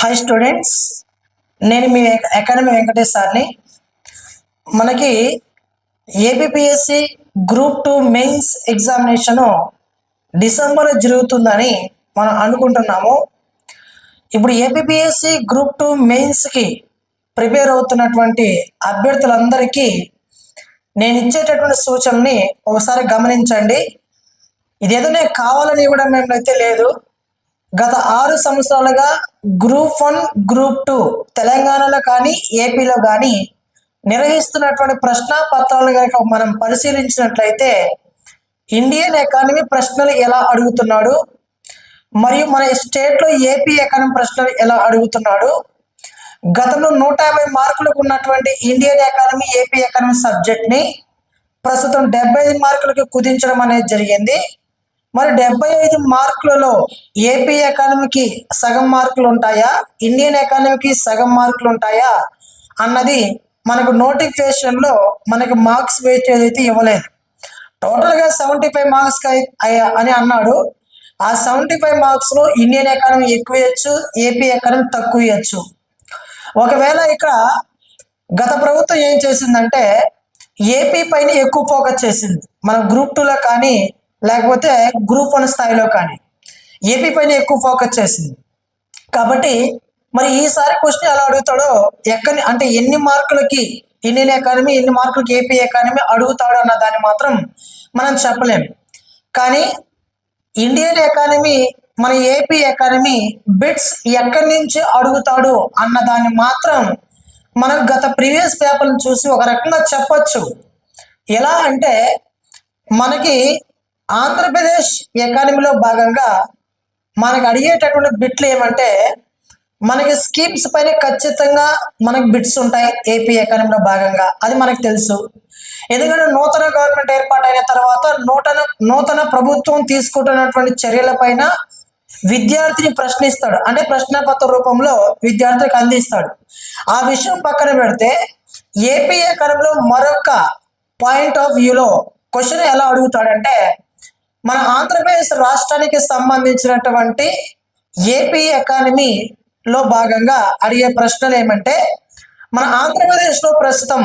Hi students నేను మీ academy Venkatesh సార్ని. మనకి APPSC group two mains examination డిసెంబర్లో జరుగుతుందని మనం అనుకుంటున్నాము. ఇప్పుడు ఏబిపిఎస్సి గ్రూప్ టూ మెయిన్స్కి ప్రిపేర్ అవుతున్నటువంటి అభ్యర్థులందరికీ నేను ఇచ్చేటటువంటి సూచనని ఒకసారి గమనించండి. ఇదేదో నేను కావాలని ఇవ్వడం ఏమైతే లేదు. గత ఆరు సంవత్సరాలుగా గ్రూప్ వన్ గ్రూప్ టూ తెలంగాణలో కానీ ఏపీలో కానీ నిర్వహిస్తున్నటువంటి ప్రశ్న పత్రాలు కనుక మనం పరిశీలించినట్లయితే ఇండియన్ ఎకానమీ ప్రశ్నలు ఎలా అడుగుతున్నాడు? మరియు మన స్టేట్లో ఏపీ ఎకానమీ ప్రశ్నలు ఎలా అడుగుతున్నాడు? గతంలో నూట యాభై మార్కులకు ఉన్నటువంటి ఇండియన్ ఎకానమీ ఏపీ ఎకానమీ సబ్జెక్ట్ని ప్రస్తుతం డెబ్బై ఐదు మార్కులకు కుదించడం అనేది జరిగింది. మరి డెబ్బై ఐదు మార్కులలో ఏపీ ఎకానమీకి సగం మార్కులు ఉంటాయా? ఇండియన్ ఎకానమీకి సగం మార్కులు ఉంటాయా? అన్నది మనకు నోటిఫికేషన్లో మనకి మార్క్స్ వేస్టేజ్ అయితే ఇవ్వలేదు. టోటల్గా సెవెంటీ ఫైవ్ మార్క్స్ అని అన్నాడు. ఆ సెవెంటీ ఫైవ్ మార్క్స్లో ఇండియన్ ఎకానమీ ఎక్కువ ఇవ్వచ్చు ఏపీ ఎకానమీ తక్కువ ఇవ్వచ్చు. ఒకవేళ ఇక్కడ గత ప్రభుత్వం ఏం చేసిందంటే ఏపీ పైన ఎక్కువ ఫోకస్ చేసింది. మన గ్రూప్ టూలో కానీ లేకపోతే గ్రూప్ వన్ స్థాయిలో కానీ. ఏపీ పైన ఎక్కువ ఫోకస్ చేసింది. కాబట్టి మరి ఈసారి క్వశ్చన్ ఎలా అడుగుతాడో ఎక్కడి అంటే ఎన్ని మార్కులకి ఇండియన్ ఎకానమీ ఎన్ని మార్కులకి ఏపీ ఎకానమీ అడుగుతాడు అన్న దాన్ని మాత్రం మనం చెప్పలేం. కానీ ఇండియన్ ఎకానమీ మన ఏపీ ఎకానమీ బిట్స్ ఎక్కడి నుంచి అడుగుతాడు అన్న దాన్ని మాత్రం మనం గత ప్రీవియస్ పేపర్ని చూసి ఒక రకంగా చెప్పచ్చు. ఎలా అంటే మనకి ఆంధ్రప్రదేశ్ ఎకానమీలో భాగంగా మనకు అడిగేటటువంటి బిట్లు ఏమంటే మనకి స్కీమ్స్ పైన ఖచ్చితంగా మనకి బిట్స్ ఉంటాయి ఏపీ ఎకానమీలో భాగంగా. అది మనకు తెలుసు. ఎందుకంటే నూతన గవర్నమెంట్ ఏర్పాటైన తర్వాత నూతన నూతన ప్రభుత్వం తీసుకుంటున్నటువంటి చర్యలపైన విద్యార్థిని ప్రశ్నిస్తాడు. అంటే ప్రశ్నపత్ర రూపంలో విద్యార్థులకు అందిస్తాడు. ఆ విషయం పక్కన పెడితే ఏపీ ఎకానమీలో మరొక పాయింట్ ఆఫ్ వ్యూలో క్వశ్చన్ ఎలా అడుగుతాడంటే మన ఆంధ్రప్రదేశ్ రాష్ట్రానికి సంబంధించినటువంటి ఏపీ ఎకానమీలో భాగంగా అడిగే ప్రశ్నలు ఏమంటే మన ఆంధ్రప్రదేశ్లో ప్రస్తుతం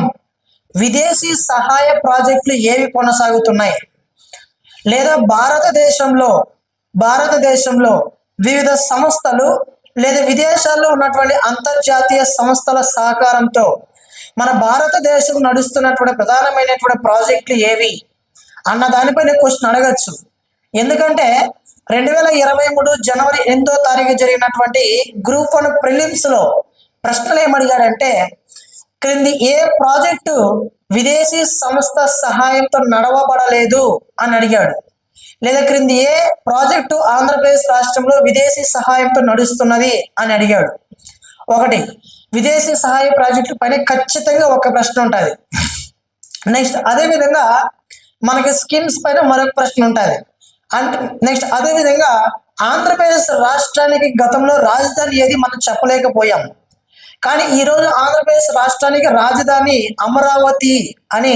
విదేశీ సహాయ ప్రాజెక్టులు ఏవి కొనసాగుతున్నాయి? లేదా భారతదేశంలో భారతదేశంలో వివిధ సంస్థలు లేదా విదేశాల్లో ఉన్నటువంటి అంతర్జాతీయ సంస్థల సహకారంతో మన భారతదేశం నడుస్తున్నటువంటి ప్రధానమైనటువంటి ప్రాజెక్టులు ఏవి? అన్న దానిపైన క్వశ్చన్ అడగచ్చు. ఎందుకంటే రెండు వేల ఇరవై మూడు జనవరి ఎనిమిదో తారీఖు జరిగినటువంటి గ్రూప్ వన్ ప్రిలిమ్స్లో ప్రశ్నలు ఏమడిగాడంటే క్రింది ఏ ప్రాజెక్టు విదేశీ సంస్థ సహాయంతో నడవబడలేదు అని అడిగాడు. లేదా క్రింది ఏ ప్రాజెక్టు ఆంధ్రప్రదేశ్ రాష్ట్రంలో విదేశీ సహాయంతో నడుస్తున్నది అని అడిగాడు. ఒకటి విదేశీ సహాయ ప్రాజెక్టు పైన ఖచ్చితంగా ఒక ప్రశ్న ఉంటుంది. నెక్స్ట్ అదేవిధంగా మనకి స్కీమ్స్ పైన మరొక ప్రశ్న ఉంటుంది. అంటే నెక్స్ట్ అదేవిధంగా ఆంధ్రప్రదేశ్ రాష్ట్రానికి గతంలో రాజధాని ఏది మనం చెప్పలేకపోయాం. కానీ ఈరోజు ఆంధ్రప్రదేశ్ రాష్ట్రానికి రాజధాని అమరావతి అని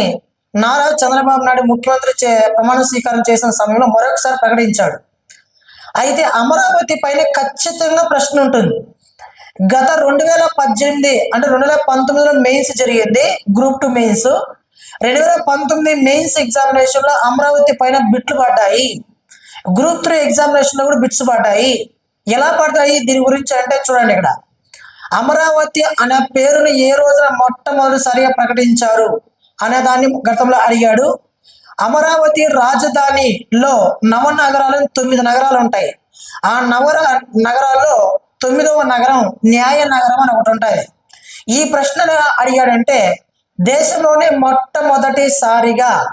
నారా చంద్రబాబు నాయుడు ముఖ్యమంత్రి చే ప్రమాణ స్వీకారం చేసిన సమయంలో మరొకసారి ప్రకటించాడు. అయితే అమరావతి పైన ఖచ్చితంగా ప్రశ్న ఉంటుంది. గత రెండు వేల పద్దెనిమిది అంటే రెండు వేల పంతొమ్మిదిలో మెయిన్స్ జరిగింది గ్రూప్ టు మెయిన్స్. రెండు వేల పంతొమ్మిది మెయిన్స్ ఎగ్జామినేషన్లో అమరావతి పైన బిట్లు పడ్డాయి. గ్రూప్ త్రీ ఎగ్జామినేషన్లో కూడా బిట్స్ పడ్డాయి. ఎలా పడతాయి దీని గురించి అంటే చూడండి ఇక్కడ. అమరావతి అనే పేరును ఏ రోజున మొట్టమొదటిసారిగా ప్రకటించారు అనే దాన్ని గతంలో అడిగాడు. అమరావతి రాజధానిలో నవ నగరాలు తొమ్మిది నగరాలు ఉంటాయి. ఆ నవర నగరాల్లో తొమ్మిదవ నగరం న్యాయ నగరం అని ఒకటి ఉంటుంది ఈ ప్రశ్న అడిగాడంటే దేశంలోనే మొట్టమొదటిసారిగా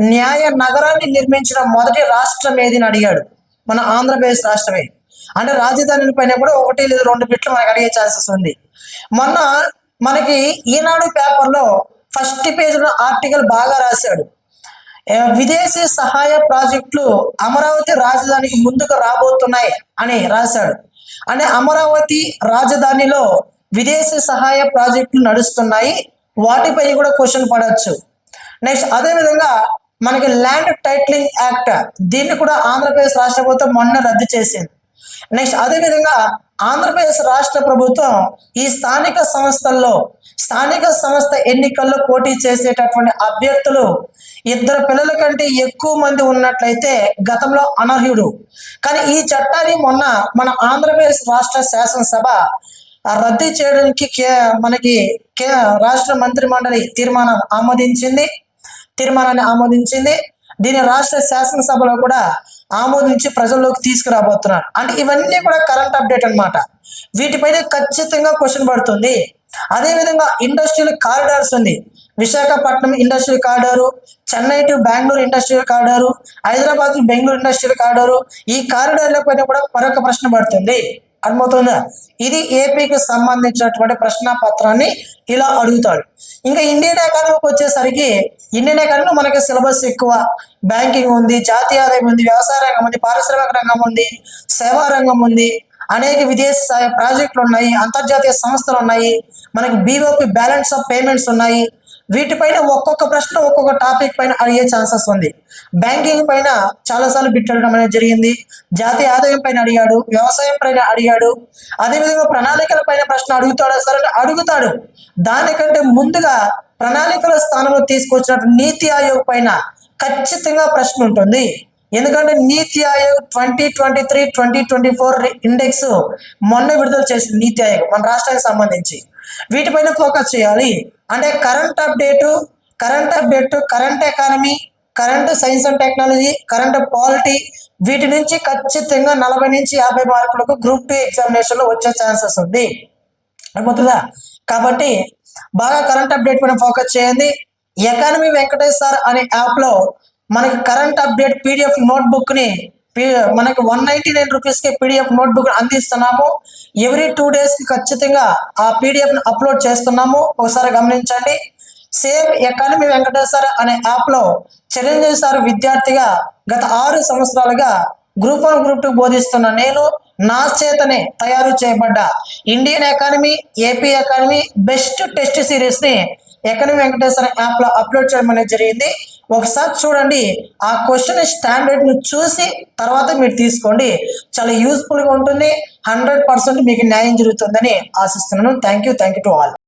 న్యాయ నగరాన్ని నిర్మించిన మొదటి రాష్ట్రం ఏది అని అడిగాడు. మన ఆంధ్రప్రదేశ్ రాష్ట్రమే. అంటే రాజధాని పైన కూడా ఒకటి లేదా రెండు బిట్లు మనకు అడిగే ఛాన్సెస్ ఉంది. మొన్న మనకి ఈనాడు పేపర్లో ఫస్ట్ పేజ్లో ఆర్టికల్ బాగా రాశాడు. విదేశీ సహాయ ప్రాజెక్టులు అమరావతి రాజధానికి ముందుకు రాబోతున్నాయి అని రాశాడు. అంటే అమరావతి రాజధానిలో విదేశీ సహాయ ప్రాజెక్టులు నడుస్తున్నాయి. వాటిపై కూడా క్వశ్చన్ పడవచ్చు. నెక్స్ట్ అదేవిధంగా మనకి ల్యాండ్ టైటిలింగ్ యాక్ట్ దీన్ని కూడా ఆంధ్రప్రదేశ్ రాష్ట్ర ప్రభుత్వం మొన్న రద్దు చేసింది. నెక్స్ట్ అదేవిధంగా ఆంధ్రప్రదేశ్ రాష్ట్ర ప్రభుత్వం ఈ స్థానిక సంస్థల్లో స్థానిక సంస్థ ఎన్నికల్లో పోటీ చేసేటటువంటి అభ్యర్థులు ఇద్దరు పిల్లల కంటే ఎక్కువ మంది ఉన్నట్లయితే గతంలో అనర్హుడు. కానీ ఈ చట్టాన్ని మొన్న మన ఆంధ్రప్రదేశ్ రాష్ట్ర శాసనసభ రద్దు చేయడానికి కే మనకి కే రాష్ట్ర మంత్రి మండలి తీర్మానం ఆమోదించింది. తీర్మానాన్ని ఆమోదించింది. దీని రాష్ట్ర శాసనసభలో కూడా ఆమోదించి ప్రజల్లోకి తీసుకురాబోతున్నారు. అంటే ఇవన్నీ కూడా కరెంట్ అప్డేట్ అన్నమాట. వీటిపైన ఖచ్చితంగా క్వశ్చన్ పడుతుంది. అదేవిధంగా ఇండస్ట్రియల్ కారిడార్స్ ఉంది. Visakhapatnam industrial corridor Chennai to Bengaluru industrial corridor Hyderabad Bengaluru industrial corridor ఈ కారిడార్ల పైన కూడా మరొక ప్రశ్న పడుతుంది. అర్థమవుతుందా? ఇది ఏపీకి సంబంధించినటువంటి ప్రశ్న పత్రాన్ని ఇలా అడుగుతాడు. ఇంకా ఇండియన్ ఎకానమీకి వచ్చేసరికి ఇండియన్ ఎకానమీ మనకి సిలబస్ ఎక్కువ. బ్యాంకింగ్ ఉంది జాతీయ ఆదాయం ఉంది వ్యవసాయ రంగం ఉంది పారిశ్రామిక రంగం ఉంది సేవా రంగం ఉంది. అనేక విదేశీ ప్రాజెక్టులు ఉన్నాయి అంతర్జాతీయ సంస్థలు ఉన్నాయి. మనకి బీఓపి బ్యాలెన్స్ ఆఫ్ పేమెంట్స్ ఉన్నాయి. వీటిపైన ఒక్కొక్క ప్రశ్న ఒక్కొక్క టాపిక్ పైన అడిగే ఛాన్సెస్ ఉంది. బ్యాంకింగ్ పైన చాలాసార్లు బిట్ అడగడం అనేది జరిగింది. జాతీయ ఆదాయం పైన అడిగాడు వ్యవసాయం పైన అడిగాడు అదేవిధంగా ప్రణాళికల పైన ప్రశ్న అడుగుతాడా సరే అడుగుతాడు. దానికంటే ముందుగా ప్రణాళికల స్థానంలో తీసుకొచ్చినట్టు నీతి ఆయోగ్ పైన ఖచ్చితంగా ప్రశ్న ఉంటుంది. ఎందుకంటే NITI Aayog twenty twenty three twenty twenty four index మొన్న విడుదల చేసింది నీతి ఆయోగ్ మన రాష్ట్రానికి సంబంధించి. వీటిపైన ఫోకస్ చేయాలి. అంటే current update current update current economy current science and technology current polity వీటి నుంచి ఖచ్చితంగా నలభై నుంచి యాభై మార్కులకు గ్రూప్ టూ ఎగ్జామినేషన్లో వచ్చే ఛాన్సెస్ ఉంది. అర్థమవుతుందా? కాబట్టి బాగా కరెంట్ అప్డేట్ పైన ఫోకస్ చేయండి. ఎకానమీ వెంకటేష్ సార్ అనే యాప్లో మనకి కరెంట్ అప్డేట్ పీడిఎఫ్ నోట్బుక్ని మనకి వన్ నైన్టీ నైన్ రూపీస్కి పీడిఎఫ్ నోట్బుక్ అందిస్తున్నాము. ఎవ్రీ టూ డేస్కి ఖచ్చితంగా ఆ పీడిఎఫ్ని అప్లోడ్ చేస్తున్నాము. ఒకసారి గమనించండి. సేమ్ ఎకానమీ వెంకటేశ్వర అనే యాప్లో చిరంజీవి సార్ విద్యార్థిగా గత ఆరు సంవత్సరాలుగా గ్రూప్ వన్ గ్రూప్ టూ బోధిస్తున్న నేను నా చేతనే తయారు చేయబడ్డ Indian economy AP economy best test సిరీస్ని economy Venkateswara యాప్లో అప్లోడ్ చేయడం అనేది జరిగింది. ఒకసారి చూడండి ఆ క్వశ్చన్ స్టాండర్డ్ను చూసి తర్వాత మీరు తీసుకోండి. చాలా యూస్ఫుల్గా ఉంటుంది. హండ్రెడ్ పర్సెంట్ మీకు న్యాయం జరుగుతుందని ఆశిస్తున్నాను. Thank you thank you to all